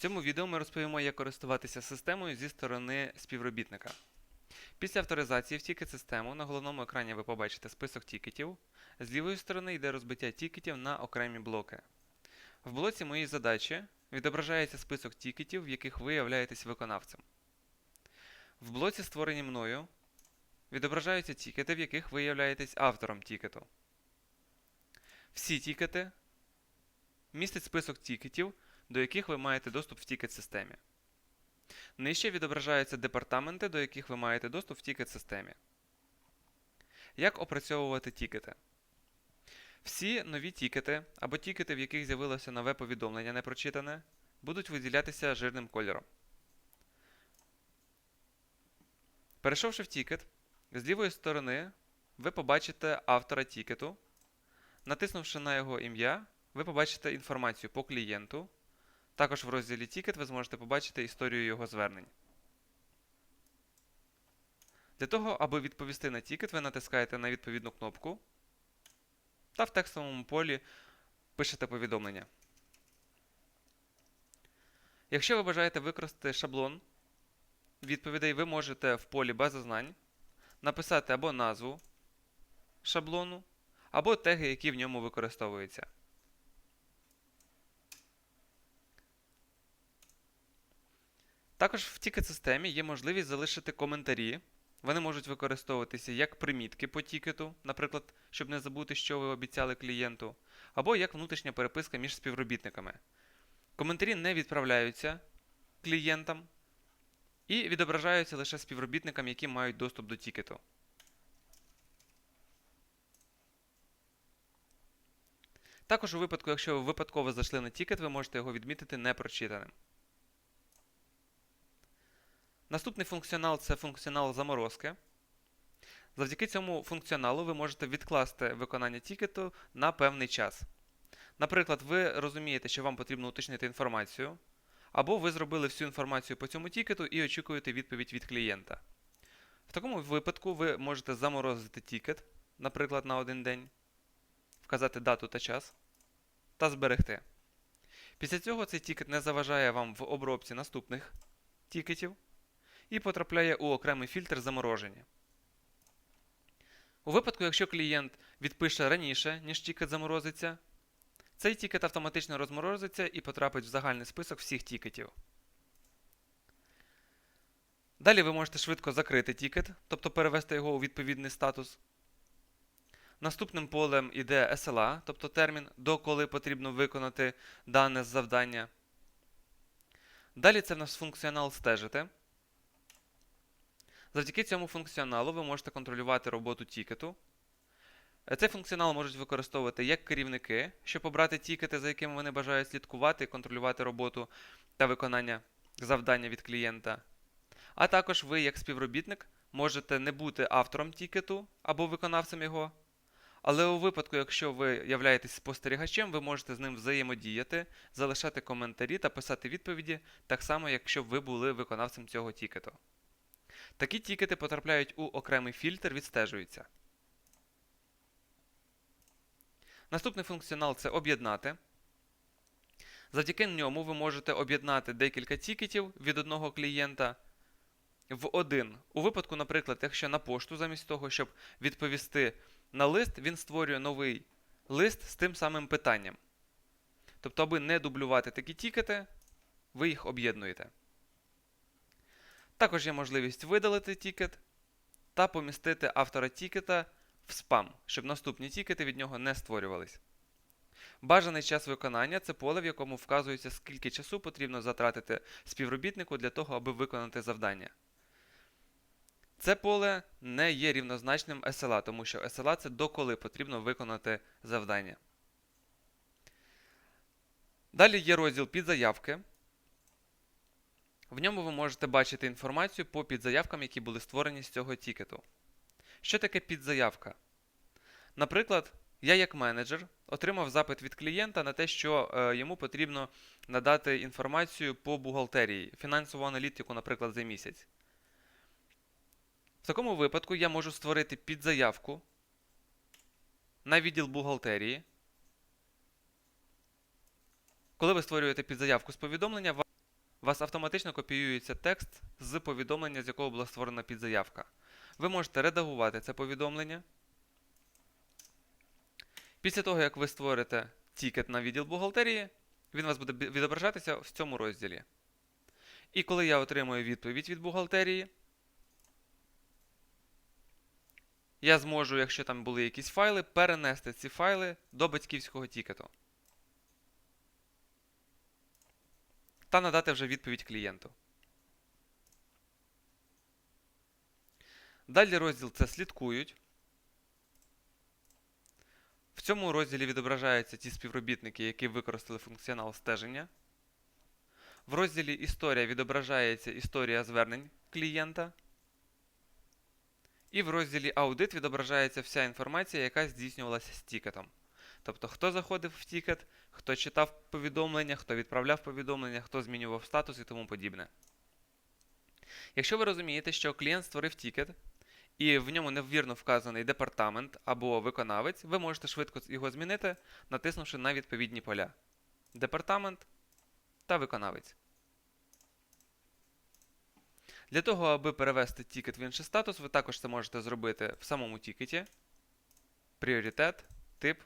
цьому відео ми розповімо, як користуватися системою зі сторони співробітника. Після авторизації в тікет-систему на головному екрані ви побачите список тікетів. З лівої сторони йде розбиття тікетів на окремі блоки. В блоці Мої задачі відображається список тікетів, в яких ви являєтесь виконавцем. В блоці Створені мною відображаються тікети, в яких ви являєтесь автором тікету. Всі тікети містять список тікетів, до яких ви маєте доступ в тікет-системі. Нижче відображаються департаменти, до яких ви маєте доступ в тікет-системі. Як опрацьовувати тікети? Всі нові тікети або тікети, в яких з'явилося нове повідомлення непрочитане, будуть виділятися жирним кольором. Перейшовши в тікет, з лівої сторони ви побачите автора тікету. Натиснувши на його ім'я, ви побачите інформацію по клієнту. Також в розділі Тікет ви зможете побачити історію його звернень. Для того, аби відповісти на тікет, ви натискаєте на відповідну кнопку та в текстовому полі пишете повідомлення. Якщо ви бажаєте використати шаблон відповідей, ви можете в полі база знань написати або назву шаблону, або теги, які в ньому використовуються. Також в тікет-системі є можливість залишити коментарі. Вони можуть використовуватися як примітки по тікету, наприклад, щоб не забути, що ви обіцяли клієнту, або як внутрішня переписка між співробітниками. Коментарі не відправляються клієнтам і відображаються лише співробітникам, які мають доступ до тікету. Також у випадку, якщо ви випадково зайшли на тікет, ви можете його відмітити непрочитаним. Наступний функціонал це функціонал заморозки. Завдяки цьому функціоналу ви можете відкласти виконання тікету на певний час. Наприклад, ви розумієте, що вам потрібно уточнити інформацію, або ви зробили всю інформацію по цьому тікету і очікуєте відповідь від клієнта. В такому випадку ви можете заморозити тікет, наприклад, на один день, вказати дату та час та зберегти. Після цього цей тікет не заважає вам в обробці наступних тікетів і потрапляє у окремий фільтр замороження. У випадку, якщо клієнт відпише раніше, ніж тікет заморозиться, цей тікет автоматично розморозиться і потрапить в загальний список всіх тікетів. Далі ви можете швидко закрити тікет, тобто перевести його у відповідний статус. Наступним полем іде SLA, тобто термін, до коли потрібно виконати дане завдання. Далі це в нас функціонал стежити. Завдяки цьому функціоналу ви можете контролювати роботу тікету. Е, Цей функціонал можуть використовувати як керівники, щоб обрати тікети, за якими вони бажають слідкувати і контролювати роботу та виконання завдання від клієнта. А також ви, як співробітник, можете не бути автором тікету або виконавцем його. Але у випадку, якщо ви являєтесь спостерігачем, ви можете з ним взаємодіяти, залишати коментарі та писати відповіді, так само, якщо ви були виконавцем цього тікету. Такі тікети потрапляють у окремий фільтр, відстежуються. Наступний функціонал це об'єднати. Завдяки ньому ви можете об'єднати декілька тікетів від одного клієнта в один. У випадку, наприклад, якщо на пошту, замість того, щоб відповісти на лист, він створює новий лист з тим самим питанням. Тобто, аби не дублювати такі тікети, ви їх об'єднуєте. Також є можливість видалити тікет та помістити автора тікета в спам, щоб наступні тікети від нього не створювались. Бажаний час виконання це поле, в якому вказується, скільки часу потрібно затратити співробітнику для того, аби виконати завдання. Це поле не є рівнозначним SLA, тому що SLA це доколи потрібно виконати завдання. Далі є розділ підзаявки. В ньому ви можете бачити інформацію по підзаявкам, які були створені з цього тікету. Що таке підзаявка? Наприклад, я як менеджер отримав запит від клієнта на те, що е, йому потрібно надати інформацію по бухгалтерії, фінансову аналітику, наприклад, за місяць. В такому випадку я можу створити підзаявку на відділ бухгалтерії. Коли ви створюєте підзаявку з повідомлення, вас автоматично копіюється текст з повідомлення, з якого була створена підзаявка. Ви можете редагувати це повідомлення. Після того, як ви створите тікет на відділ бухгалтерії, він у вас буде відображатися в цьому розділі. І коли я отримую відповідь від бухгалтерії, я зможу, якщо там були якісь файли, перенести ці файли до батьківського тікету. Та надати вже відповідь клієнту. Далі розділ це слідкують. В цьому розділі відображаються ті співробітники, які використали функціонал стеження. В розділі Історія відображається історія звернень клієнта. І в розділі Аудит відображається вся інформація, яка здійснювалася з тікетом. Тобто, хто заходив в тікет, хто читав повідомлення, хто відправляв повідомлення, хто змінював статус і тому подібне. Якщо ви розумієте, що клієнт створив тікет, і в ньому невірно вказаний департамент або виконавець, ви можете швидко його змінити, натиснувши на відповідні поля: Департамент та виконавець. Для того, аби перевести тікет в інший статус, ви також це можете зробити в самому тікеті, пріоритет, тип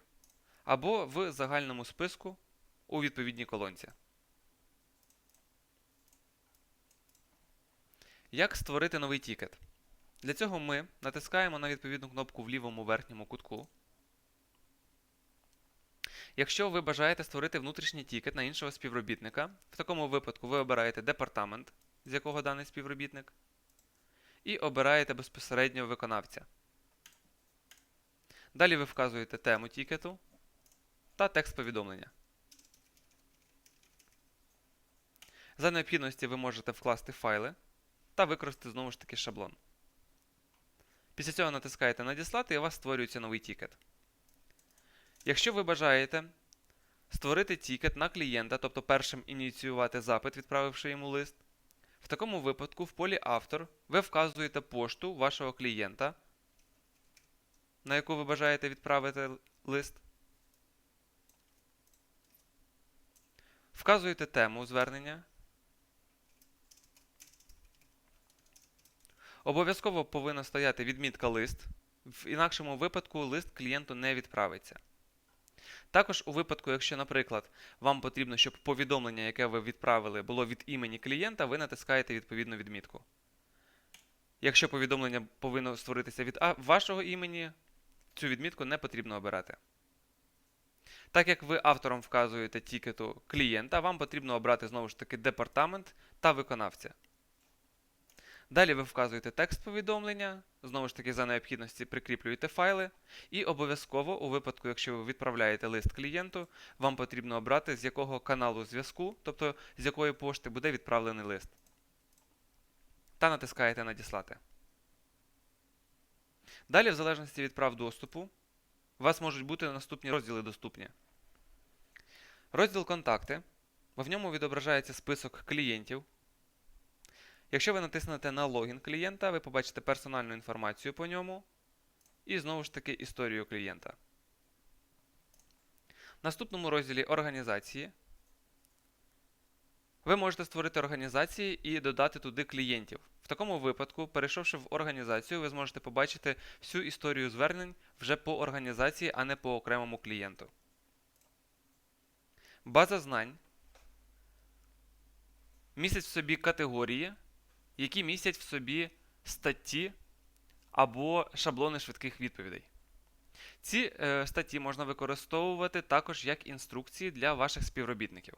або в загальному списку у відповідній колонці. Як створити новий тікет? Для цього ми натискаємо на відповідну кнопку в лівому верхньому кутку. Якщо ви бажаєте створити внутрішній тікет на іншого співробітника, в такому випадку ви обираєте департамент, з якого даний співробітник, і обираєте безпосередньо виконавця. Далі ви вказуєте тему тікету та текст повідомлення. За необхідності ви можете вкласти файли та використати знову ж таки шаблон. Після цього натискаєте Надіслати і у вас створюється новий тікет. Якщо ви бажаєте створити тікет на клієнта, тобто першим ініціювати запит, відправивши йому лист, в такому випадку в полі Автор ви вказуєте пошту вашого клієнта, на яку ви бажаєте відправити лист. Вказуєте тему звернення. Обов'язково повинна стояти відмітка лист. В інакшому випадку лист клієнту не відправиться. Також у випадку, якщо, наприклад, вам потрібно, щоб повідомлення, яке ви відправили, було від імені клієнта, ви натискаєте відповідну відмітку. Якщо повідомлення повинно створитися від вашого імені, цю відмітку не потрібно обирати. Так як ви автором вказуєте тікету клієнта, вам потрібно обрати знову ж таки департамент та виконавця. Далі ви вказуєте текст повідомлення, знову ж таки, за необхідності прикріплюєте файли, і обов'язково, у випадку, якщо ви відправляєте лист клієнту, вам потрібно обрати, з якого каналу зв'язку, тобто з якої пошти буде відправлений лист. Та натискаєте Надіслати. Далі, в залежності від прав доступу, у вас можуть бути наступні розділи доступні. Розділ Контакти. В ньому відображається список клієнтів. Якщо ви натиснете на логін клієнта, ви побачите персональну інформацію по ньому і знову ж таки історію клієнта. В наступному розділі Організації ви можете створити організації і додати туди клієнтів. В такому випадку, перейшовши в організацію, ви зможете побачити всю історію звернень вже по організації, а не по окремому клієнту. База знань містить в собі категорії, які містять в собі статті або шаблони швидких відповідей. Ці е, статті можна використовувати також як інструкції для ваших співробітників.